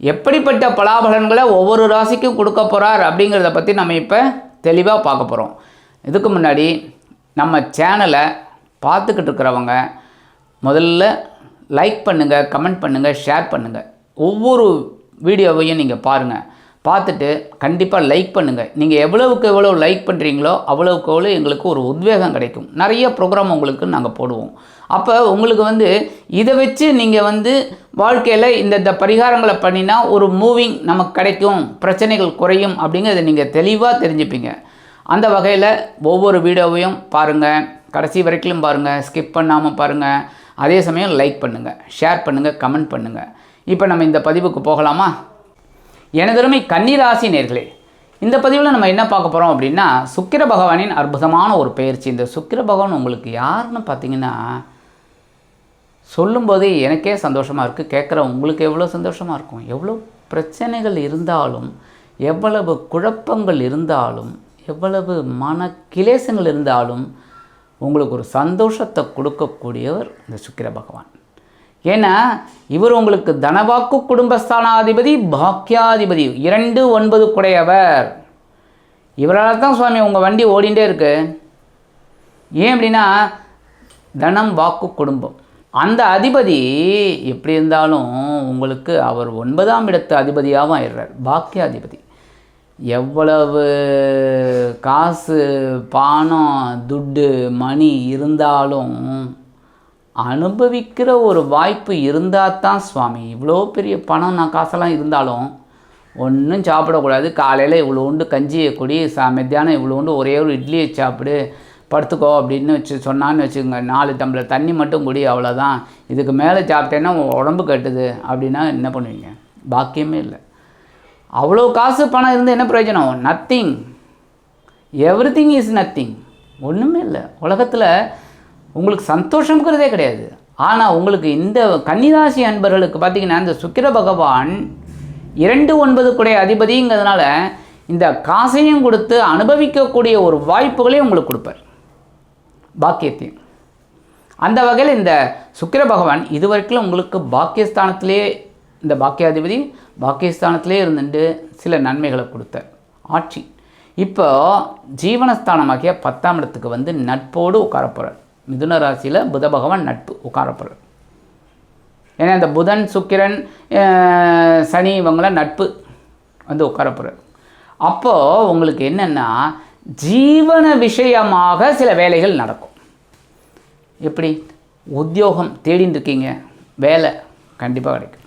எப்படிப்பட்ட பலாபலன்களை ஒவ்வொரு ராசிக்கும் கொடுக்க போகிறார் அப்படிங்கிறத பற்றி நம்ம இப்போ தெளிவாக பார்க்க போகிறோம் இதுக்கு முன்னாடி நம்ம சேனலை பார்த்துக்கிட்டு இருக்கிறவங்க முதல்ல லைக் பண்ணுங்கள் கமெண்ட் பண்ணுங்கள் ஷேர் பண்ணுங்கள் ஒவ்வொரு வீடியோவையும் நீங்கள் பாருங்கள் பார்த்துட்டு கண்டிப்பாக லைக் பண்ணுங்கள் நீங்கள் எவ்வளவுக்கு எவ்வளோ லைக் பண்ணுறீங்களோ அவ்வளவுக்கு எவ்வளோ எங்களுக்கு ஒரு உத்வேகம் கிடைக்கும். நிறைய ப்ரோக்ராம் உங்களுக்கு நாங்கள் போடுவோம். அப்போ உங்களுக்கு வந்து இதை வச்சு நீங்கள் வந்து வாழ்க்கையில் இந்த இந்த பரிகாரங்களை பண்ணினா ஒரு மூவிங் நமக்கு கிடைக்கும். பிரச்சனைகள் குறையும் அப்படிங்கிறத நீங்கள் தெளிவாக தெரிஞ்சுப்பீங்க. அந்த வகையில் ஒவ்வொரு வீடியோவையும் பாருங்கள் கடைசி வரைக்கும் பாருங்கள் ஸ்கிப் பண்ணாமல் பாருங்கள் அதே சமயம் லைக் பண்ணுங்கள் ஷேர் பண்ணுங்கள் கமெண்ட் பண்ணுங்கள் இப்போ நம்ம இந்த பதிவுக்கு போகலாமா? எனதருமை கன்னிராசி நேர்களே இந்த பதிவில் நம்ம என்ன பார்க்க போகிறோம் அப்படின்னா சுக்கிர பகவானின் அற்புதமான ஒரு பயிற்சி. இந்த சுக்கிர பகவான் உங்களுக்கு யாருன்னு பார்த்தீங்கன்னா சொல்லும்போதே எனக்கே சந்தோஷமாக இருக்குது கேட்குற உங்களுக்கு எவ்வளோ சந்தோஷமாக இருக்கும்? எவ்வளோ பிரச்சனைகள் இருந்தாலும் எவ்வளவு குழப்பங்கள் இருந்தாலும் எவ்வளவு மன கிளேசங்கள் இருந்தாலும் உங்களுக்கு ஒரு சந்தோஷத்தை கொடுக்கக்கூடியவர் இந்த சுக்கிர பகவான். ஏன்னா இவர் உங்களுக்கு தனவாக்கு குடும்பஸ்தானாதிபதி பாக்கியாதிபதி இரண்டு ஒன்பது குடையவர். இவரால் தான் சுவாமி உங்கள் வண்டி ஓடிண்டே இருக்கு. ஏன் அப்படின்னா தனம் வாக்கு குடும்பம். அந்த அதிபதி எப்படி இருந்தாலும் உங்களுக்கு அவர் ஒன்பதாம் இடத்து அதிபதியாகவும் ஆயிடுறார் பாக்கியாதிபதி எவ்வளவு காசு பானம் துட்டு மணி இருந்தாலும் அனுபவிக்கிற ஒரு வாய்ப்பு இருந்தால் தான் சுவாமி. இவ்வளோ பெரிய பணம் நான் காசெல்லாம் இருந்தாலும் ஒன்றும் சாப்பிடக்கூடாது. காலையில் இவ்வளோ உண்டு கஞ்சியை குடி சா மத்தியானம் இவ்வளோ உண்டு ஒரே ஒரு இட்லியை சாப்பிடு படுத்துக்கோ அப்படின்னு வச்சு சொன்னான்னு வச்சுக்கோங்க. நாலு டம்ளர் தண்ணி மட்டும் குடி அவ்வளோதான். இதுக்கு மேலே சாப்பிட்டேன்னா உடம்பு கட்டுது அப்படின்னா என்ன பண்ணுவீங்க? பாக்கியமே இல்லை. அவ்வளோ காசு பணம் இருந்து என்ன பிரயோஜனம்? Nothing everything is nothing ஒன்றுமே இல்லை. உலகத்தில் உங்களுக்கு சந்தோஷங்கிறதே கிடையாது. ஆனால் உங்களுக்கு இந்த கன்னிராசி அன்பர்களுக்கு பார்த்தீங்கன்னா இந்த சுக்கிர பகவான் இரண்டு ஒன்பது குடைய அதிபதிங்கிறதுனால இந்த காசையும் கொடுத்து அனுபவிக்கக்கூடிய ஒரு வாய்ப்புகளையும் உங்களுக்கு கொடுப்பார். பாக்கியத்தையும். அந்த வகையில் இந்த சுக்கிர பகவான் இதுவரைக்கும் உங்களுக்கு பாக்கியஸ்தானத்திலே இந்த பாக்கியாதிபதி பாக்கியஸ்தானத்திலே இருந்துட்டு சில நன்மைகளை கொடுத்தார். ஆட்சி. இப்போ ஜீவனஸ்தானமாகிய பத்தாம் இடத்துக்கு வந்து நட்போடு உட்கார போகிறார் மிதுன ராசியில் புத பகவான் நட்பு உட்காரப்படுறது ஏன்னா இந்த புதன் சுக்கிரன் சனி இவங்களாம் நட்பு வந்து உட்காரப்படுறது அப்போது உங்களுக்கு என்னென்னா ஜீவன விஷயமாக சில வேலைகள் நடக்கும். எப்படி? உத்தியோகம் தேடின்னு இருக்கீங்க. வேலை கண்டிப்பாக கிடைக்கும்.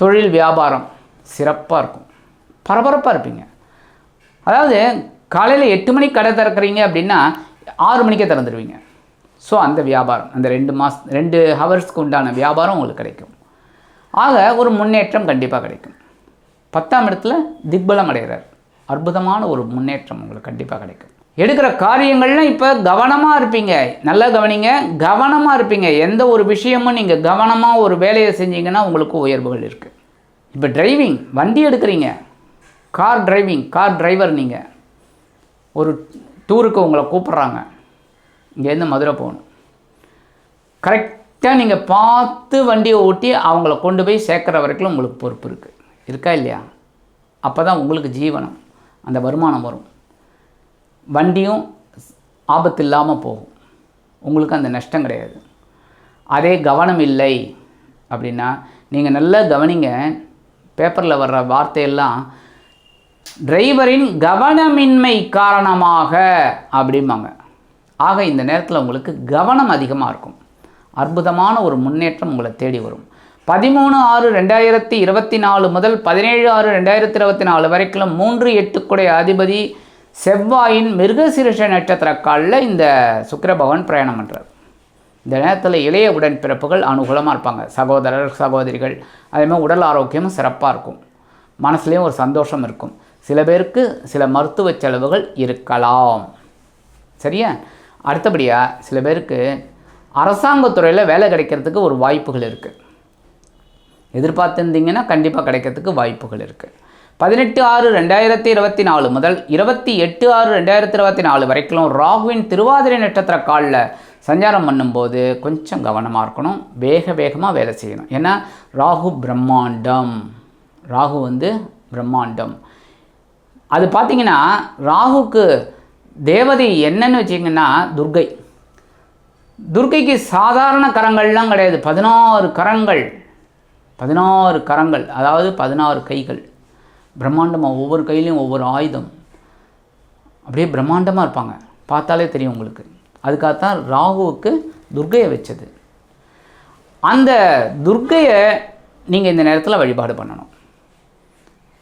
தொழில் வியாபாரம் சிறப்பாக இருக்கும். பரபரப்பாக இருப்பீங்க. அதாவது காலையில் எட்டு மணிக்கு கடை திறக்கிறீங்க அப்படின்னா ஆறு மணிக்கே திறந்துடுவீங்க ஸோ அந்த வியாபாரம் அந்த ரெண்டு மாஸ் ரெண்டு ஹவர்ஸ்க்கு உண்டான வியாபாரம் உங்களுக்கு கிடைக்கும். ஆக ஒரு முன்னேற்றம் கண்டிப்பாக கிடைக்கும். பத்தாம் இடத்துல திக்பலம் அடைகிறார். அற்புதமான ஒரு முன்னேற்றம் உங்களுக்கு கண்டிப்பாக கிடைக்கும். எடுக்கிற காரியங்கள்லாம் இப்போ கவனமாக இருப்பீங்க. நல்லா கவனிங்க கவனமாக இருப்பீங்க. எந்த ஒரு விஷயமும் நீங்கள் கவனமாக ஒரு வேலையை செஞ்சீங்கன்னா உங்களுக்கு உயர்வுகள் இருக்குது இப்போ டிரைவிங் வண்டி எடுக்கிறீங்க. கார் டிரைவிங் கார் டிரைவர் நீங்கள் ஒரு டூருக்கு உங்களை கூப்பிட்றாங்க. இங்கேருந்து மதுரை போகணும். கரெக்டாக நீங்கள் பார்த்து வண்டியை ஓட்டி அவங்கள கொண்டு போய் சேர்க்குற வரைக்கும் உங்களுக்கு பொறுப்பு இருக்குது இருக்கா இல்லையா? அப்போ தான் உங்களுக்கு ஜீவனம் அந்த வருமானம் வரும். வண்டியும் ஆபத்து இல்லாமல் போகும். உங்களுக்கு அந்த நஷ்டம் கிடையாது. அதே கவனம் இல்லை அப்படின்னா நீங்கள் நல்லா கவனிங்க பேப்பரில் வர்ற வார்த்தையெல்லாம் டிரைவரின் கவனமின்மை காரணமாக அப்படிம்பாங்க. ஆக இந்த நேரத்தில் உங்களுக்கு கவனம் அதிகமாக இருக்கும். அற்புதமான ஒரு முன்னேற்றம் உங்களை தேடி வரும். பதிமூணு ஆறு ரெண்டாயிரத்தி இருபத்தி நாலு முதல் பதினேழு ஆறு ரெண்டாயிரத்தி இருபத்தி நாலு வரைக்கும் மூன்று எட்டுக்குடைய அதிபதி செவ்வாயின் மிருகசிருஷ நட்சத்திர காலில் இந்த சுக்கிரபவன் பிரயாணம் பண்ணுறார் இந்த நேரத்தில் இளைய உடன்பிறப்புகள் அனுகூலமாக இருப்பாங்க. சகோதரர் சகோதரிகள் அதேமாதிரி உடல் ஆரோக்கியமும் சிறப்பாக இருக்கும். மனசுலேயும் ஒரு சந்தோஷம் இருக்கும். சில பேருக்கு சில மருத்துவ செலவுகள் இருக்கலாம். சரியா? அடுத்தபடியாக சில பேருக்கு அரசாங்கத்துறையில் வேலை கிடைக்கிறதுக்கு ஒரு வாய்ப்புகள் இருக்குது எதிர்பார்த்துருந்தீங்கன்னா கண்டிப்பாக கிடைக்கிறதுக்கு வாய்ப்புகள் இருக்குது பதினெட்டு ஆறு ரெண்டாயிரத்தி இருபத்தி நாலு முதல் இருபத்தி எட்டு ஆறு ரெண்டாயிரத்தி இருபத்தி நாலு வரைக்கும் ராகுவின் திருவாதிரை நட்சத்திர காலில் சஞ்சாரம் பண்ணும்போது கொஞ்சம் கவனமாக இருக்கணும். வேக வேகமாக வேலை செய்யணும். ஏன்னா ராகு பிரம்மாண்டம். ராகு வந்து பிரம்மாண்டம். அது பார்த்தீங்கன்னா ராகுக்கு தேவதை என்னன்னு வச்சிங்கன்னா துர்கை துர்க்கைக்கு சாதாரண கரங்கள்லாம் கிடையாது. பதினாறு கரங்கள். பதினாறு கரங்கள். அதாவது பதினாறு கைகள். பிரம்மாண்டமாக ஒவ்வொரு கையிலையும் ஒவ்வொரு ஆயுதம். அப்படியே பிரம்மாண்டமாக இருப்பாங்க. பார்த்தாலே தெரியும் உங்களுக்கு. அதுக்காகத்தான் ராகுவுக்கு துர்க்கையை வச்சது. அந்த துர்க்கையை நீங்கள் இந்த நேரத்தில் வழிபாடு பண்ணணும்.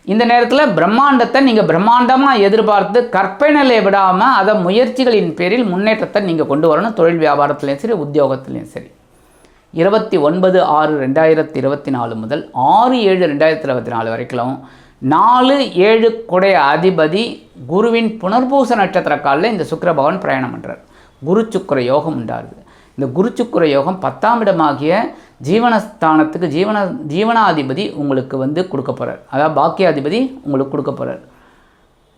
இந்த நேரத்தில் பிரம்மாண்டத்தை நீங்கள் பிரம்மாண்டமாக எதிர்பார்த்து கற்பனையிலே விடாமல் அதை முயற்சிகளின் பேரில் முன்னேற்றத்தை நீங்கள் கொண்டு வரணும் தொழில் வியாபாரத்துலேயும் சரி உத்தியோகத்துலேயும் சரி. இருபத்தி ஒன்பது ஆறு ரெண்டாயிரத்தி இருபத்தி நாலு முதல் ஆறு ஏழு ரெண்டாயிரத்தி இருபத்தி நாலு வரைக்கும் நாலு ஏழு குடைய அதிபதி குருவின் புனர்பூச நட்சத்திர காலில் இந்த சுக்கிர பகவான் பிரயாணம் பண்ணுறார் குரு சுக்கர யோகம் உண்டாகுது. இந்த குரு சுக்கர யோகம் பத்தாம் இடமாகிய ஜீவனஸ்தானத்துக்கு ஜீவன ஜீவனாதிபதி உங்களுக்கு வந்து கொடுக்க போகிறார் அதாவது பாக்கியாதிபதி உங்களுக்கு கொடுக்க போகிறார்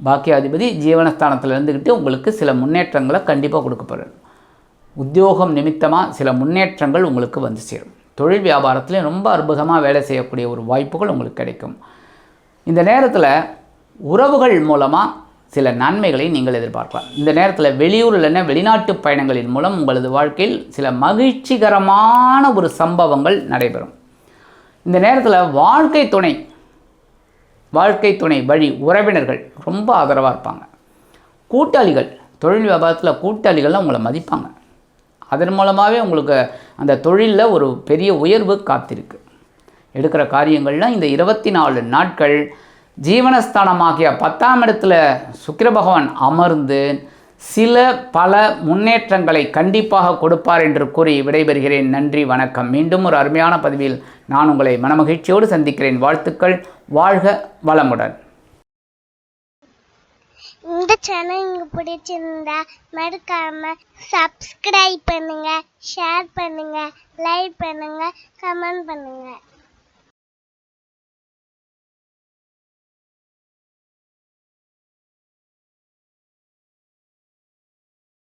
பாக்கியாதிபதி ஜீவனஸ்தானத்தில் இருந்துக்கிட்டு உங்களுக்கு சில முன்னேற்றங்களை கண்டிப்பாக கொடுக்க போகிறார் உத்தியோகம் நிமித்தமாக சில முன்னேற்றங்கள் உங்களுக்கு வந்து சேரும். தொழில் வியாபாரத்துலேயும் ரொம்ப அற்புதமாக வேலை செய்யக்கூடிய ஒரு வாய்ப்புகள் உங்களுக்கு கிடைக்கும். இந்த நேரத்தில் உறவுகள் மூலமாக சில நன்மைகளை நீங்கள் எதிர்பார்க்கலாம். இந்த நேரத்தில் வெளியூரில் வெளிநாட்டு பயணங்களின் மூலம் உங்களது வாழ்க்கையில் சில மகிழ்ச்சிகரமான ஒரு சம்பவங்கள் நடைபெறும். இந்த நேரத்தில் வாழ்க்கை துணை வாழ்க்கை துணை வழி உறவினர்கள் ரொம்ப ஆதரவாக இருப்பாங்க. கூட்டாளிகள் தொழில் வியாபாரத்தில் கூட்டாளிகள்லாம் உங்களை மதிப்பாங்க. அதன் மூலமாகவே உங்களுக்கு அந்த தொழிலில் ஒரு பெரிய உயர்வு காத்திருக்கு. எடுக்கிற காரியங்கள்லாம் இந்த இருபத்தி நாலு நாட்கள் ஜீவனஸ்தானமாகிய பத்தாம் இடத்துல சுக்கிர பகவான் அமர்ந்து சில பல முன்னேற்றங்களை கண்டிப்பாக கொடுப்பார் என்று கூறி விடைபெறுகிறேன். நன்றி வணக்கம். மீண்டும் ஒரு அருமையான பதிவில் நான் உங்களை மனமகிழ்ச்சியோடு சந்திக்கிறேன். வாழ்த்துக்கள். வாழ்க வளமுடன். இந்த சேனல் உங்களுக்கு பிடிச்சிருந்தா மறக்காம சப்ஸ்கிரைப் பண்ணுங்க ஷேர் பண்ணுங்க லைக் பண்ணுங்க கமெண்ட் பண்ணுங்க.